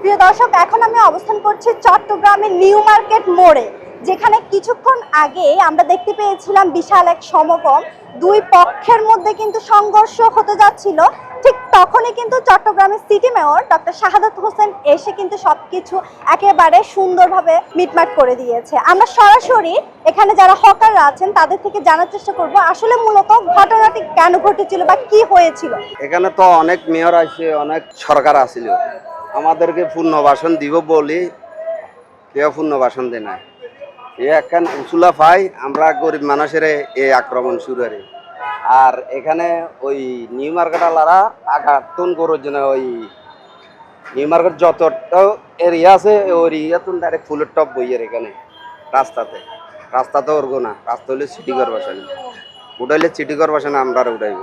প্রিয় দর্শক, এখন আমি অবস্থান করছি চট্টগ্রামের নিউ মার্কেট মোড়ে, যেখানে কিছুক্ষণ আগে আমরা দেখতে পেয়েছিলাম বিশাল এক সমগম। দুই পক্ষের মধ্যে কিন্তু সংঘর্ষ হতে যাচ্ছিল। ঠিক তখনই কিন্তু চট্টগ্রামের city mayor doctor Shahadat Hossain এসে কিন্তু সবকিছু একেবারে সুন্দরভাবে মিটমাট করে দিয়েছে। আমরা সরাসরি এখানে যারা হকাররা আছেন, তাদের থেকে জানার চেষ্টা করব, আসলে মূলত ঘটনাটি কেন ঘটেছিল বা কি হয়েছিল? এখানে তো অনেক মেয়র আছে অনেক সরকার আছিল আমাদেরকে পুনর্বাসন দিব বলি, কেউ পুনর্বাসন দেয় না। এ একখান উসুলা পাই, আমরা গরিব মানুষের এই আক্রমণ শুরু করে। আর এখানে ওই নিউ মার্কেটালারা আঘাতন করার জন্য ওই নিউ মার্কেট যত এরিয়া আছে, ওই এরিয়াতে ডাইরেক্ট ফুলের টপ বইয়ের এখানে, রাস্তাতে। রাস্তাতে উঠবো না, রাস্তা হলে সিটি করবাসন উঠাইলে সিটি করবাসন আমরা উঠাইব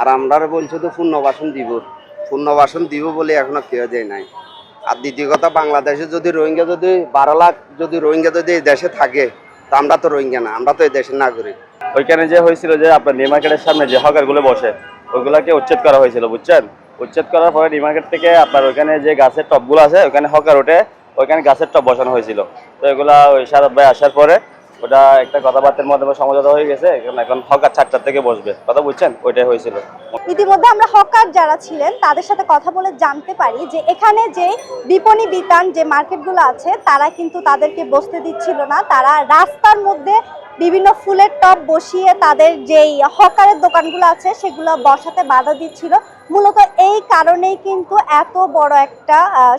আর আমরা বলছো তো পুনর্বাসন দিব। পুনর্বাসন দিব বলে এখনও কেউ দেয় নাই। আর দ্বিতীয় কথা, বাংলাদেশে যদি রোহিঙ্গা যদি বারো লাখ যদি রোহিঙ্গা যদি এই দেশে থাকে, তা আমরা তো রোহিঙ্গা না, আমরা তো এই দেশের নাগরিক। ওইখানে যে হয়েছিল যে আপনার নিউ মার্কেটের সামনে যে হকারগুলো বসে ওইগুলাকে উচ্ছেদ করা হয়েছিল, বুঝছেন? উচ্ছেদ করার পরে নিউ মার্কেট থেকে আপনার ওইখানে যে গাছের টপগুলো আছে, ওইখানে হকার ওঠে ওইখানে গাছের টপ বসানো হয়েছিল। তো এগুলা ওই সারদ ভাই আসার পরে ওটা একটা কথাবার্তার মাধ্যমে সমঝোতা হয়ে গেছে এখন এখন হকার চারটার থেকে বসবে। কথা বুঝছেন? ওইটাই হয়েছিল। ইতিমধ্যে আমরা হকার যারা ছিলেন, তাদের সাথে কথা বলে জানতে পারি যে এখানে যে বিপণী বিতান যে মার্কেটগুলো আছে, তারা কিন্তু তাদেরকে বসতে দিচ্ছিল না। তারা রাস্তার মধ্যে বিভিন্ন ফুলের টব বসিয়ে তাদের যেই হকারের দোকানগুলো আছে, সেগুলো বসাতে বাধা দিচ্ছিল। মূলত এই কারণেই কিন্তু এত বড় একটা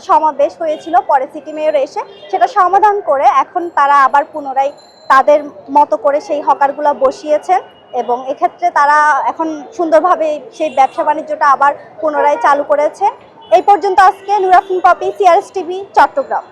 সমাবেশ হয়েছিল পরে সিটি মেয়র এসে। সেটা সমাধান করে এখন তারা আবার পুনরায় তাদের মতো করে সেই হকারগুলো বসিয়েছেন এবং এক্ষেত্রে তারা এখন সুন্দরভাবে সেই ব্যবসা বাণিজ্যটা আবার পুনরায় চালু করেছে। এই পর্যন্ত আজকে নুরাফিন পপি সিআরএস টিভি চট্টগ্রাম।